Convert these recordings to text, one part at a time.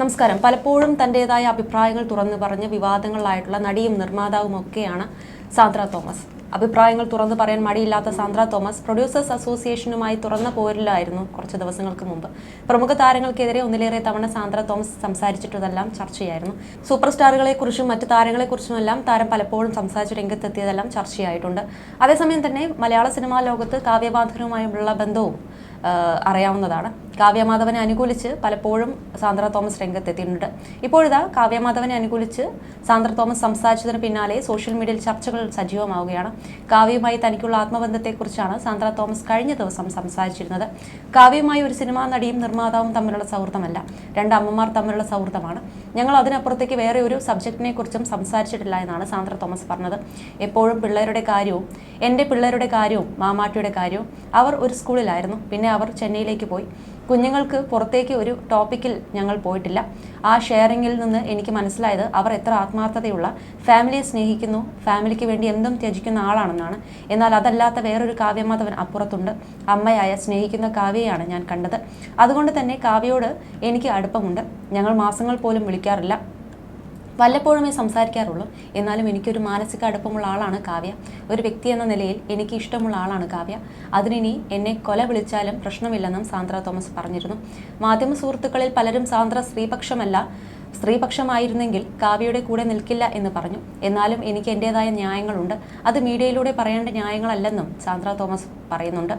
നമസ്കാരം. പലപ്പോഴും തന്റെതായ അഭിപ്രായങ്ങൾ തുറന്നു പറഞ്ഞ് വിവാദങ്ങളിലായിട്ടുള്ള നടിയും നിർമ്മാതാവും ഒക്കെയാണ് സാന്ദ്ര തോമസ്. അഭിപ്രായങ്ങൾ തുറന്നു പറയാൻ മടിയില്ലാത്ത സാന്ദ്ര തോമസ് പ്രൊഡ്യൂസേഴ്സ് അസോസിയേഷനുമായി തുറന്ന പോരിലായിരുന്നു കുറച്ച് ദിവസങ്ങൾക്ക് മുമ്പ്. പ്രമുഖ താരങ്ങൾക്കെതിരെ ഒന്നിലേറെ തവണ സാന്ദ്ര തോമസ് സംസാരിച്ചിട്ടതെല്ലാം ചർച്ചയായിരുന്നു. സൂപ്പർ സ്റ്റാറുകളെക്കുറിച്ചും മറ്റ് താരങ്ങളെക്കുറിച്ചുമെല്ലാം താരം പലപ്പോഴും സംസാരിച്ച് രംഗത്തെത്തിയതെല്ലാം ചർച്ചയായിട്ടുണ്ട്. അതേസമയം തന്നെ മലയാള സിനിമാ ലോകത്ത് കാവ്യബാധകരുമായുള്ള ബന്ധവും അറിയാവുന്നതാണ്. കാവ്യമാധവനെ അനുകൂലിച്ച് പലപ്പോഴും സാന്ദ്ര തോമസ് രംഗത്തെത്തിയിട്ടുണ്ട്. ഇപ്പോഴിതാ കാവ്യമാധവനെ അനുകൂലിച്ച് സാന്ദ്ര തോമസ് സംസാരിച്ചതിന് പിന്നാലെ സോഷ്യൽ മീഡിയയിൽ ചർച്ചകൾ സജീവമാവുകയാണ്. കാവ്യയുമായി തനിക്കുള്ള ആത്മബന്ധത്തെക്കുറിച്ചാണ് സാന്ദ്ര തോമസ് കഴിഞ്ഞ ദിവസം സംസാരിച്ചിരുന്നത്. കാവ്യമായി ഒരു സിനിമാ നടിയും നിർമ്മാതാവും തമ്മിലുള്ള സൗഹൃദമല്ല. രണ്ട് അമ്മമാർ തമ്മിലുള്ള സൗഹൃദമാണ്. ഞങ്ങൾ അതിനപ്പുറത്തേക്ക് വേറെ ഒരു സബ്ജക്റ്റിനെ കുറിച്ചും സംസാരിച്ചിട്ടില്ല എന്നാണ് സാന്ദ്ര തോമസ് പറഞ്ഞത്. എപ്പോഴും പിള്ളേരുടെ കാര്യവും എന്റെ പിള്ളേരുടെ കാര്യവും മാമാട്ടിയുടെ കാര്യവും അവർ ഒരു സ്കൂളിലായിരുന്നു. പിന്നെ അവർ ചെന്നൈയിലേക്ക് പോയി. കുഞ്ഞുങ്ങൾക്ക് പുറത്തേക്ക് ഒരു ടോപ്പിക്കിൽ ഞങ്ങൾ പോയിട്ടില്ല. ആ ഷെയറിങ്ങിൽ നിന്ന് എനിക്ക് മനസ്സിലായത് അവർ എത്ര ആത്മാർത്ഥതയുള്ള ഫാമിലിയെ സ്നേഹിക്കുന്നു ഫാമിലിക്ക് വേണ്ടി എന്തും ത്യജിക്കുന്ന ആളാണെന്നാണ്. എന്നാൽ അതല്ലാത്ത വേറൊരു കാവ്യമാധവൻ അപ്പുറത്തുണ്ട്. അമ്മയായ സ്നേഹിക്കുന്ന കാവ്യയാണ് ഞാൻ കണ്ടത്. അതുകൊണ്ട് തന്നെ കാവ്യയോട് എനിക്ക് അടുപ്പമുണ്ട്. ഞങ്ങൾ മാസങ്ങൾ പോലും വിളിക്കാറില്ല. വല്ലപ്പോഴുമേ സംസാരിക്കാറുള്ളൂ. എന്നാലും എനിക്കൊരു മാനസിക അടുപ്പമുള്ള ആളാണ് കാവ്യ. ഒരു വ്യക്തി എന്ന നിലയിൽ എനിക്ക് ഇഷ്ടമുള്ള ആളാണ് കാവ്യ. അതിനിനി എന്നെ കൊല വിളിച്ചാലും പ്രശ്നമില്ലെന്നും സാന്ദ്ര തോമസ് പറഞ്ഞിരുന്നു. മാധ്യമ സുഹൃത്തുക്കളിൽ പലരും സാന്ദ്ര സ്ത്രീപക്ഷമല്ല സ്ത്രീപക്ഷമായിരുന്നെങ്കിൽ കാവ്യയുടെ കൂടെ നിൽക്കില്ല എന്ന് പറഞ്ഞു. എന്നാലും എനിക്ക് എന്റെതായ ന്യായങ്ങളുണ്ട്. അത് മീഡിയയിലൂടെ പറയേണ്ട ന്യായങ്ങളല്ലെന്നും സാന്ദ്ര തോമസ് പറയുന്നുണ്ട്.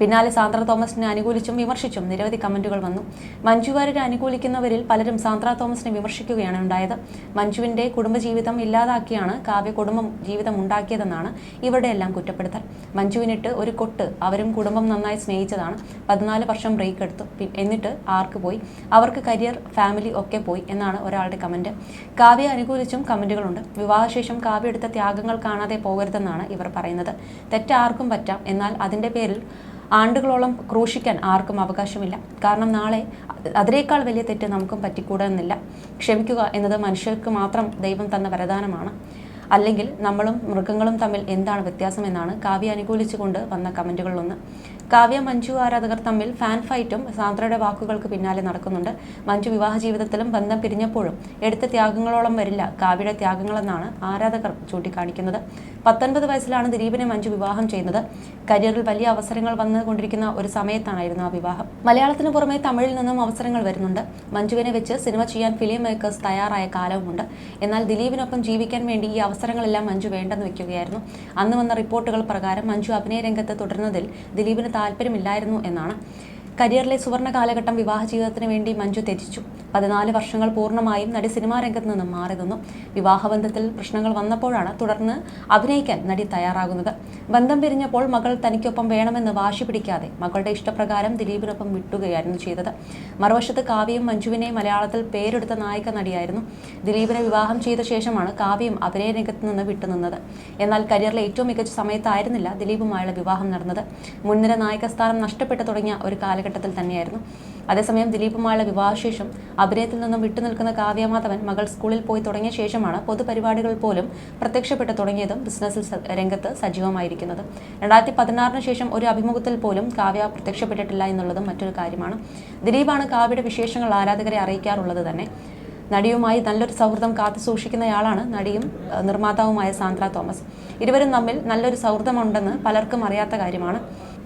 പിന്നാലെ സാന്ദ്ര തോമസിനെ അനുകൂലിച്ചും വിമർശിച്ചും നിരവധി കമന്റുകൾ വന്നു. മഞ്ജുവാര്യരെ അനുകൂലിക്കുന്നവരിൽ പലരും സാന്ദ്ര തോമസിനെ വിമർശിക്കുകയാണ് ഉണ്ടായത്. മഞ്ജുവിന്റെ കുടുംബജീവിതം ഇല്ലാതാക്കിയാണ് കാവ്യ കുടുംബ ജീവിതം ഉണ്ടാക്കിയതെന്നാണ് ഇവരുടെ എല്ലാം കുറ്റപ്പെടുത്തൽ. മഞ്ജുവിനിട്ട് ഒരു കൊട്ട് അവരും കുടുംബം നന്നായി സ്നേഹിച്ചതാണ്. പതിനാല് വർഷം ബ്രേക്ക് എടുത്തു. എന്നിട്ട് ആർക്ക് പോയി? അവർക്ക് കരിയർ ഫാമിലി ഒക്കെ പോയി എന്നാണ് ഒരാളുടെ കമന്റ്. കാവ്യ അനുകൂലിച്ചും കമന്റുകളുണ്ട്. വിവാഹശേഷം കാവ്യ എടുത്ത ത്യാഗങ്ങൾ കാണാതെ പോകരുതെന്നാണ് ഇവർ പറയുന്നത്. തെറ്റാർക്കും പറ്റാം. എന്നാൽ അതിന്റെ പേരിൽ ആണ്ടുകളോളം ക്രൂശിക്കാൻ ആർക്കും അവകാശമില്ല. കാരണം നാളെ അതിനേക്കാൾ വലിയ തെറ്റ് നമുക്കും പറ്റിക്കൂടുന്നില്ല. ക്ഷമിക്കുക എന്നത് മനുഷ്യർക്ക് മാത്രം ദൈവം തന്ന വരദാനമാണ്. അല്ലെങ്കിൽ നമ്മളും മൃഗങ്ങളും തമ്മിൽ എന്താണ് വ്യത്യാസം എന്നാണ് കാവ്യ അനുകൂലിച്ചുകൊണ്ട് വന്ന കമന്റുകളിലൊന്ന്. കാവ്യ മഞ്ജു ആരാധകർ തമ്മിൽ ഫാൻ ഫൈറ്റും സാന്ദ്രയുടെ വാക്കുകൾക്ക് പിന്നാലെ നടക്കുന്നുണ്ട്. മഞ്ജു വിവാഹ ജീവിതത്തിലും ബന്ധം പിരിഞ്ഞപ്പോഴും എടുത്ത ത്യാഗങ്ങളോളം വരില്ല. കാവ്യയുടെ ത്യാഗങ്ങളെന്നാണ് ആരാധകർ ചൂണ്ടിക്കാണിക്കുന്നത്. പത്തൊൻപത് വയസ്സിലാണ് ദിലീപിനെ മഞ്ജു വിവാഹം ചെയ്യുന്നത്. കരിയറിൽ വലിയ അവസരങ്ങൾ വന്നുകൊണ്ടിരിക്കുന്ന ഒരു സമയത്താണായിരുന്നു ആ വിവാഹം. മലയാളത്തിന് പുറമെ തമിഴിൽ നിന്നും അവസരങ്ങൾ വരുന്നുണ്ട്. മഞ്ജുവിനെ വെച്ച് സിനിമ ചെയ്യാൻ ഫിലിം മേക്കേഴ്സ് തയ്യാറായ കാലവുമുണ്ട്. എന്നാൽ ദിലീപിനൊപ്പം ജീവിക്കാൻ വേണ്ടി ഈ അവസരങ്ങളെല്ലാം മഞ്ജു വേണ്ടെന്ന് വെക്കുകയായിരുന്നു. അന്ന് വന്ന റിപ്പോർട്ടുകൾ പ്രകാരം മഞ്ജു അഭിനയ രംഗത്ത് തുടരുന്നതിൽ ദിലീപിന് താല്പര്യമില്ലായിരുന്നു എന്നാണ് കരിയറിലെ സുവർണ കാലഘട്ടം വിവാഹ ജീവിതത്തിന് വേണ്ടി മഞ്ജു ത്യജിച്ചു. പതിനാല് വർഷങ്ങൾ പൂർണമായും നടി സിനിമാ രംഗത്ത് നിന്നും മാറി നിന്നു. വിവാഹബന്ധത്തിൽ പ്രശ്നങ്ങൾ വന്നപ്പോഴാണ് തുടർന്ന് അഭിനയിക്കാൻ നടി തയ്യാറാകുന്നത്. ബന്ധം പിരിഞ്ഞപ്പോൾ മകൾ തനിക്കൊപ്പം വേണമെന്ന് വാശി പിടിക്കാതെ മകളുടെ ഇഷ്ടപ്രകാരം ദിലീപിനൊപ്പം വിട്ടുകയായിരുന്നു ചെയ്തത്. മറുവശത്ത് കാവ്യയും മഞ്ജുവിനെ മലയാളത്തിൽ പേരെടുത്ത നായിക നടിയായിരുന്നു. ദിലീപിനെ വിവാഹം ചെയ്ത ശേഷമാണ് കാവ്യയും അഭിനയ രംഗത്ത് നിന്ന് വിട്ടുനിന്നത് എന്നാൽ കരിയറിലെ ഏറ്റവും മികച്ച സമയത്തായിരുന്നില്ല ദിലീപുമായുള്ള വിവാഹം നടന്നത്. മുൻനിര നായക സ്ഥാനം നഷ്ടപ്പെട്ടു തുടങ്ങിയ ഒരു കാലഘട്ടത്തിൽ തന്നെയായിരുന്നു. അതേസമയം ദിലീപുമായുള്ള വിവാഹശേഷം അഭിനയത്തിൽ നിന്നും വിട്ടുനിൽക്കുന്ന കാവ്യമാധവൻ മകൾ സ്കൂളിൽ പോയി തുടങ്ങിയ ശേഷമാണ് പൊതുപരിപാടികൾ പോലും പ്രത്യക്ഷപ്പെട്ടു തുടങ്ങിയതും ബിസിനസ്സിൽ രംഗത്ത് സജീവമായിരിക്കുന്നത്. രണ്ടായിരത്തി പതിനാറിന് ശേഷം ഒരു അഭിമുഖത്തിൽ പോലും കാവ്യ പ്രത്യക്ഷപ്പെട്ടിട്ടില്ല എന്നുള്ളതും മറ്റൊരു കാര്യമാണ്. ദിലീപാണ് കാവ്യയുടെ വിശേഷങ്ങൾ ആരാധകരെ അറിയിക്കാറുള്ളത് തന്നെ. നടിയുമായി നല്ലൊരു സൗഹൃദം കാത്തു സൂക്ഷിക്കുന്നയാളാണ് നടിയും നിർമ്മാതാവുമായ സാന്ദ്ര തോമസ്. ഇരുവരും തമ്മിൽ നല്ലൊരു സൗഹൃദമുണ്ടെന്ന് പലർക്കും അറിയാത്ത കാര്യമാണ്.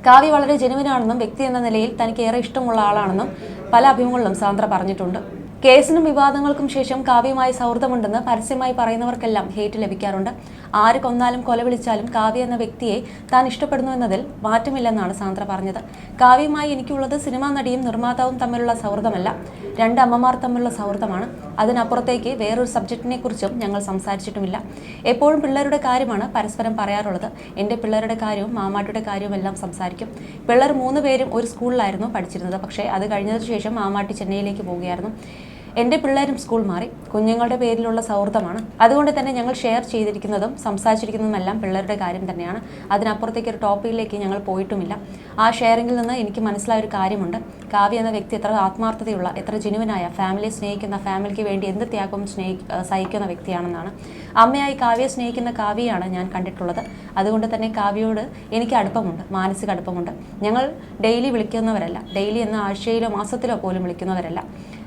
കാവ്യ വളരെ ജനുവിനാണെന്നും വ്യക്തി എന്ന നിലയിൽ തനിക്ക് ഏറെ ഇഷ്ടമുള്ള ആളാണെന്നും പല അഭിമുഖങ്ങളിലും സാന്ദ്ര പറഞ്ഞിട്ടുണ്ട്. കേസിനും വിവാദങ്ങൾക്കും ശേഷം കാവ്യമായി സൗഹൃദമുണ്ടെന്ന് പരസ്യമായി പറയുന്നവർക്കെല്ലാം ഹേറ്റ് ലഭിക്കാറുണ്ട്. ആര് കൊന്നാലും കൊല വിളിച്ചാലും കാവ്യ എന്ന വ്യക്തിയെ താൻ ഇഷ്ടപ്പെടുന്നു എന്നതിൽ മാറ്റമില്ലെന്നാണ് സാന്ദ്ര പറഞ്ഞത്. കാവ്യമായി എനിക്കുള്ളത് സിനിമാ നടിയും നിർമ്മാതാവും തമ്മിലുള്ള സൗഹൃദമല്ല. രണ്ട് അമ്മമാർ തമ്മിലുള്ള സൗഹൃദമാണ്. അതിനപ്പുറത്തേക്ക് വേറൊരു സബ്ജക്റ്റിനെ കുറിച്ചും ഞങ്ങൾ സംസാരിച്ചിട്ടുമില്ല. എപ്പോഴും പിള്ളേരുടെ കാര്യമാണ് പരസ്പരം പറയാറുള്ളത്. എന്റെ പിള്ളേരുടെ കാര്യവും മാമാട്ടിയുടെ കാര്യവും എല്ലാം സംസാരിക്കും. പിള്ളേർ മൂന്ന് പേരും ഒരു സ്കൂളിലായിരുന്നു പഠിച്ചിരുന്നത്. പക്ഷേ അത് കഴിഞ്ഞതിന് ശേഷം മാമാട്ടി ചെന്നൈയിലേക്ക് പോവുകയായിരുന്നു. എന്റെ പിള്ളേരും സ്കൂൾ മാറി. കുഞ്ഞുങ്ങളുടെ പേരിലുള്ള സൗഹൃദമാണ്. അതുകൊണ്ട് തന്നെ ഞങ്ങൾ ഷെയർ ചെയ്തിരിക്കുന്നതും സംസാരിച്ചിരിക്കുന്നതുമെല്ലാം പിള്ളേരുടെ കാര്യം തന്നെയാണ്. അതിനപ്പുറത്തേക്ക് ഒരു ടോപ്പിക്കിലേക്ക് ഞങ്ങൾ പോയിട്ടുമില്ല. ആ ഷെയറിങ്ങിൽ നിന്ന് എനിക്ക് മനസ്സിലായ ഒരു കാര്യമുണ്ട്. കാവ്യ എന്ന വ്യക്തി എത്ര ആത്മാർത്ഥതയുള്ള എത്ര ജനുവനായ ഫാമിലിയെ സ്നേഹിക്കുന്ന ഫാമിലിക്ക് വേണ്ടി എന്ത് ത്യാഗവും സ്നേഹി സഹിക്കുന്ന വ്യക്തിയാണെന്നാണ്. അമ്മയായി കാവ്യയെ സ്നേഹിക്കുന്ന കാവ്യയാണ് ഞാൻ കണ്ടിട്ടുള്ളത്. അതുകൊണ്ട് തന്നെ കാവ്യയോട് എനിക്ക് അടുപ്പമുണ്ട് മാനസിക അടുപ്പമുണ്ട്. ഞങ്ങൾ ഡെയിലി വിളിക്കുന്നവരല്ല. ഡെയിലി എന്ന ആഴ്ചയിലോ മാസത്തിലോ പോലും വിളിക്കുന്നവരല്ല.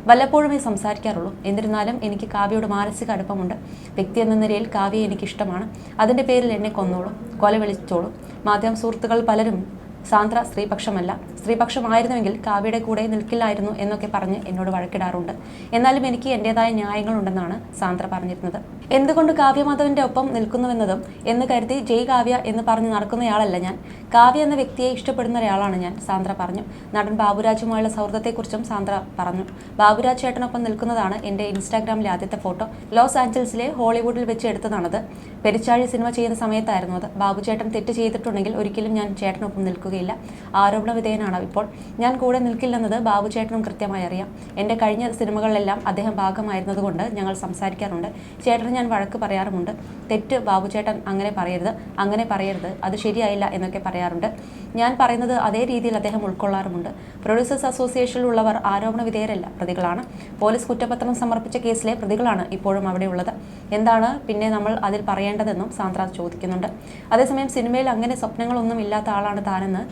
വല്ലപ്പോഴുമേ സംസാരിക്കാറുള്ളൂ. എന്നിരുന്നാലും എനിക്ക് കാവ്യയോട് മാനസിക അടുപ്പമുണ്ട്. വ്യക്തി എന്ന നിലയിൽ കാവ്യ എനിക്കിഷ്ടമാണ്. അതിന്റെ പേരിൽ എന്നെ കൊന്നോളും. കൊല വിളിച്ചോളും. മാധ്യമ സുഹൃത്തുക്കൾ പലരും സാന്ദ്ര സ്ത്രീപക്ഷമല്ല. സ്ത്രീപക്ഷമായിരുന്നുവെങ്കിൽ കാവ്യയുടെ കൂടെ നിൽക്കില്ലായിരുന്നു എന്നൊക്കെ പറഞ്ഞ് എന്നോട് വഴക്കിടാറുണ്ട്. എന്നാലും എനിക്ക് എന്റെതായ ന്യായങ്ങളുണ്ടെന്നാണ് സാന്ദ്ര പറഞ്ഞിരുന്നത്. എന്തുകൊണ്ട് കാവ്യമാധവന്റെ ഒപ്പം നിൽക്കുന്നുവെന്നതും എന്ന് കരുതി ജയ് കാവ്യ എന്ന് പറഞ്ഞ് നടക്കുന്നയാളല്ല ഞാൻ. കാവ്യ എന്ന വ്യക്തിയെ ഇഷ്ടപ്പെടുന്ന ഒരാളാണ് ഞാൻ സാന്ദ്ര പറഞ്ഞു. നടൻ ബാബുരാജുമായുള്ള സൗഹൃദത്തെക്കുറിച്ചും സാന്ദ്ര പറഞ്ഞു. ബാബുരാജ് ചേട്ടനൊപ്പം നിൽക്കുന്നതാണ് എന്റെ ഇൻസ്റ്റാഗ്രാമിലെ ആദ്യത്തെ ഫോട്ടോ. ലോസ് ആഞ്ചൽസിലെ ഹോളിവുഡിൽ വെച്ച് എടുത്തതാണത്. പെരിച്ചാഴി സിനിമ ചെയ്യുന്ന സമയത്തായിരുന്നു അത്. ബാബു ചേട്ടൻ തെറ്റ് ചെയ്തിട്ടുണ്ടെങ്കിൽ ഒരിക്കലും ഞാൻ ചേട്ടനൊപ്പം നിൽക്കുകയില്ല ആരോപണ വിധേയനാണ് ഇപ്പോൾ. ഞാൻ കൂടെ നിൽക്കില്ലെന്നത് ബാബു ചേട്ടനും കൃത്യമായി അറിയാം. എന്റെ കഴിഞ്ഞ സിനിമകളിലെല്ലാം അദ്ദേഹം ഭാഗമായിരുന്നതുകൊണ്ട് ഞങ്ങൾ സംസാരിക്കാറുണ്ട്. ചേട്ടന് ഞാൻ വഴക്ക് പറയാറുമുണ്ട്. തെറ്റ് ബാബു ചേട്ടൻ അങ്ങനെ പറയരുത് അങ്ങനെ പറയരുത്. അത് ശരിയായില്ല എന്നൊക്കെ പറയാറുണ്ട്. ഞാൻ പറയുന്നത് അതേ രീതിയിൽ അദ്ദേഹം ഉൾക്കൊള്ളാറുമുണ്ട്. പ്രൊഡ്യൂസേഴ്സ് അസോസിയേഷനിലുള്ളവർ ആരോപണ വിധേയരല്ല പ്രതികളാണ്. പോലീസ് കുറ്റപത്രം സമർപ്പിച്ച കേസിലെ പ്രതികളാണ് ഇപ്പോഴും അവിടെയുള്ളത്. എന്താണ് പിന്നെ നമ്മൾ അതിൽ പറയേണ്ടതെന്നും സാന്ദ്ര ചോദിക്കുന്നുണ്ട്. അതേസമയം സിനിമയിൽ അങ്ങനെ സ്വപ്നങ്ങളൊന്നും ഇല്ലാത്ത ആളാണ് താനെന്ന്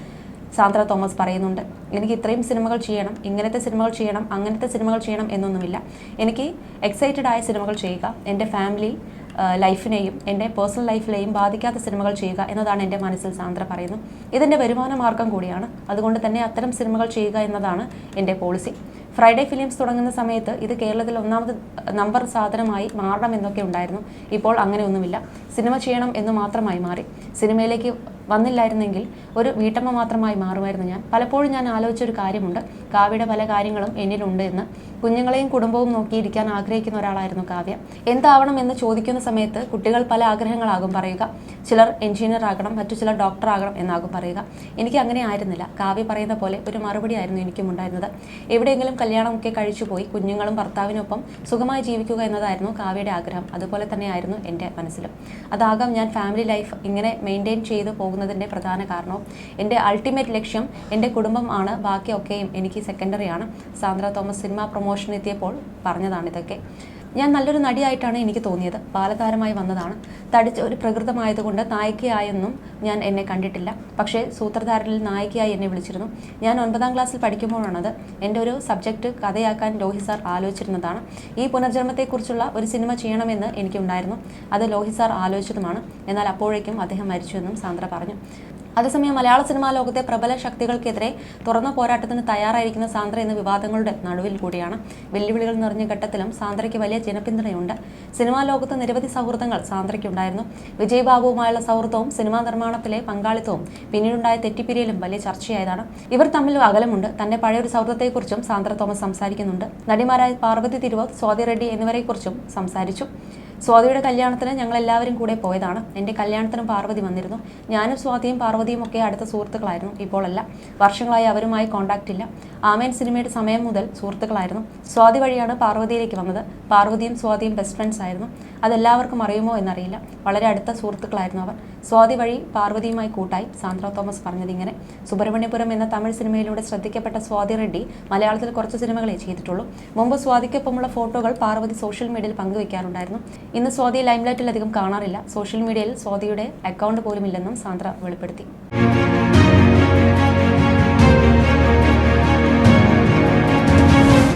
സാന്ദ്ര തോമസ് പറയുന്നുണ്ട്. എനിക്ക് ഇത്രയും സിനിമകൾ ചെയ്യണം ഇങ്ങനത്തെ സിനിമകൾ ചെയ്യണം അങ്ങനത്തെ സിനിമകൾ ചെയ്യണം എന്നൊന്നുമില്ല. എനിക്ക് എക്സൈറ്റഡ് ആയ സിനിമകൾ ചെയ്യുക എന്റെ ഫാമിലി ലൈഫിനെയും എന്റെ പേഴ്സണൽ ലൈഫിലെയും ബാധിക്കാത്ത സിനിമകൾ ചെയ്യുക എന്നതാണ് എന്റെ മനസ്സിൽ സാന്ദ്ര പറയുന്നത്. ഇതെന്റെ വരുമാന മാർഗം കൂടിയാണ്. അതുകൊണ്ട് തന്നെ അത്തരം സിനിമകൾ ചെയ്യുക എന്നതാണ് എന്റെ പോളിസി. ഫ്രൈഡേ ഫിലിംസ് തുടങ്ങുന്ന സമയത്ത് ഇത് കേരളത്തിൽ ഒന്നാമത് നമ്പർ സാധനമായി മാറണം എന്നൊക്കെ ഉണ്ടായിരുന്നു. ഇപ്പോൾ അങ്ങനെയൊന്നുമില്ല. സിനിമ ചെയ്യണം എന്ന് മാത്രമായി മാറി. സിനിമയിലേക്ക് വന്നില്ലായിരുന്നെങ്കിൽ ഒരു വീട്ടമ്മ മാത്രമായി മാറുമായിരുന്നു ഞാൻ. പലപ്പോഴും ഞാൻ ആലോചിച്ചൊരു കാര്യമുണ്ട്. കാവ്യയുടെ പല കാര്യങ്ങളും എന്നിലുണ്ട് എന്ന്. കുഞ്ഞുങ്ങളെയും കുടുംബവും നോക്കിയിരിക്കാൻ ആഗ്രഹിക്കുന്ന ഒരാളായിരുന്നു കാവ്യ. എന്താവണം എന്ന് ചോദിക്കുന്ന സമയത്ത് കുട്ടികൾ പല ആഗ്രഹങ്ങളാകും പറയുക. ചിലർ എഞ്ചിനീയർ ആകണം മറ്റു ചിലർ ഡോക്ടർ ആകണം എന്നാകും പറയുക. എനിക്ക് അങ്ങനെ ആയിരുന്നില്ല. കാവ്യ പറയുന്ന പോലെ ഒരു മറുപടി ആയിരുന്നു എനിക്കും ഉണ്ടായിരുന്നത്. എവിടെയെങ്കിലും കല്യാണമൊക്കെ കഴിച്ചു പോയി കുഞ്ഞുങ്ങളും ഭർത്താവിനൊപ്പം സുഖമായി ജീവിക്കുക എന്നതായിരുന്നു കാവ്യയുടെ ആഗ്രഹം. അതുപോലെ തന്നെയായിരുന്നു എന്റെ മനസ്സിലും. അതാകാം ഞാൻ ഫാമിലി ലൈഫ് ഇങ്ങനെ മെയിന്റെയിൻ ചെയ്തു പോകുന്നതിന്റെ പ്രധാന കാരണവും എന്റെ അൾട്ടിമേറ്റ് ലക്ഷ്യം എന്റെ കുടുംബം ആണ്. ബാക്കിയൊക്കെയും എനിക്ക് സെക്കൻഡറിയാണ് സാന്ദ്ര തോമസ് സിനിമ പ്രൊമോഷൻ എത്തിയപ്പോൾ പറഞ്ഞതാണ് ഇതൊക്കെ. ഞാൻ നല്ലൊരു നടിയായിട്ടാണ് എനിക്ക് തോന്നിയത്. ബാലതാരമായി വന്നതാണ്. തടിച്ച ഒരു പ്രകൃതമായതുകൊണ്ട് നായികയായെന്നും ഞാൻ എന്നെ കണ്ടിട്ടില്ല. പക്ഷേ സൂത്രധാരനിൽ നായികയായി എന്നെ വിളിച്ചിരുന്നു. ഞാൻ ഒൻപതാം ക്ലാസ്സിൽ പഠിക്കുമ്പോഴാണത് എന്റെ ഒരു സബ്ജക്റ്റ് കഥയാക്കാൻ ലോഹി സാർ ആലോചിച്ചിരുന്നതാണ്. ഈ പുനർജന്മത്തെക്കുറിച്ചുള്ള ഒരു സിനിമ ചെയ്യണമെന്ന് എനിക്കുണ്ടായിരുന്നു. അത് ലോഹി സാർ ആലോചിച്ചതുമാണ്. എന്നാൽ അപ്പോഴേക്കും അദ്ദേഹം മരിച്ചുവെന്നും സാന്ദ്ര പറഞ്ഞു. അതേസമയം മലയാള സിനിമാ ലോകത്തെ പ്രബല ശക്തികൾക്കെതിരെ തുറന്ന പോരാട്ടത്തിന് തയ്യാറായിരിക്കുന്ന സാന്ദ്ര എന്ന വിവാദങ്ങളുടെ നടുവിൽ കൂടിയാണ്. വെല്ലുവിളികൾ നിറഞ്ഞ ഘട്ടത്തിലും സാന്ദ്രയ്ക്ക് വലിയ ജനപിന്തുണയുണ്ട്. സിനിമാ ലോകത്ത് നിരവധി സൗഹൃദങ്ങൾ സാന്ദ്രയ്ക്കുണ്ടായിരുന്നു. വിജയ് ബാബുവുമായുള്ള സൗഹൃദവും സിനിമാ നിർമ്മാണത്തിലെ പങ്കാളിത്തവും പിന്നീടുണ്ടായ തെറ്റിപ്പിരിയലും വലിയ ചർച്ചയായതാണ്. ഇവർ തമ്മിൽ അകലമുണ്ട്. തന്റെ പഴയൊരു സൗഹൃദത്തെക്കുറിച്ചും സാന്ദ്ര തോമസ് സംസാരിക്കുന്നുണ്ട്. നടിമാരായ പാർവതി തിരുവോത്ത് സ്വാതി റെഡ്ഡി എന്നിവരെക്കുറിച്ചും സംസാരിച്ചു. സ്വാതിയുടെ കല്യാണത്തിന് ഞങ്ങൾ എല്ലാവരും കൂടെ പോയതാണ്. എന്റെ കല്യാണത്തിനും പാർവതി വന്നിരുന്നു. ഞാനും സ്വാതിയും പാർവതിയും ഒക്കെ അടുത്ത സുഹൃത്തുക്കളായിരുന്നു. ഇപ്പോഴല്ല. വർഷങ്ങളായി അവരുമായി കോണ്ടാക്റ്റ് ഇല്ല. ആമേൻ സിനിമയുടെ സമയം മുതൽ സുഹൃത്തുക്കളായിരുന്നു. സ്വാതി വഴിയാണ് പാർവതിയിലേക്ക് വന്നത്. പാർവതിയും സ്വാതിയും ബെസ്റ്റ് ഫ്രണ്ട്സ് ആയിരുന്നു. അതെല്ലാവർക്കും അറിയുമോ എന്നറിയില്ല. വളരെ അടുത്ത സുഹൃത്തുക്കളായിരുന്നു അവർ. സ്വാതി വഴി പാർവതിയുമായി കൂട്ടായി സാന്ദ്ര തോമസ് പറഞ്ഞതിങ്ങനെ സുബ്രഹ്മണ്യപുരം എന്ന തമിഴ് സിനിമയിലൂടെ ശ്രദ്ധിക്കപ്പെട്ട സ്വാതി റെഡ്ഡി മലയാളത്തിൽ കുറച്ച് സിനിമകളെ ചെയ്തിട്ടുള്ളൂ. മുമ്പ് സ്വാതിക്കൊപ്പമുള്ള ഫോട്ടോകൾ പാർവതി സോഷ്യൽ മീഡിയയിൽ പങ്കുവയ്ക്കാറുണ്ടായിരുന്നു ഇന്ന് സ്വാതി ലൈംലൈറ്റിൽ അധികം കാണാറില്ല. സോഷ്യൽ മീഡിയയിൽ സ്വാതിയുടെ അക്കൗണ്ട് പോലും ഇല്ലെന്നും സാന്ദ്ര വെളിപ്പെടുത്തി.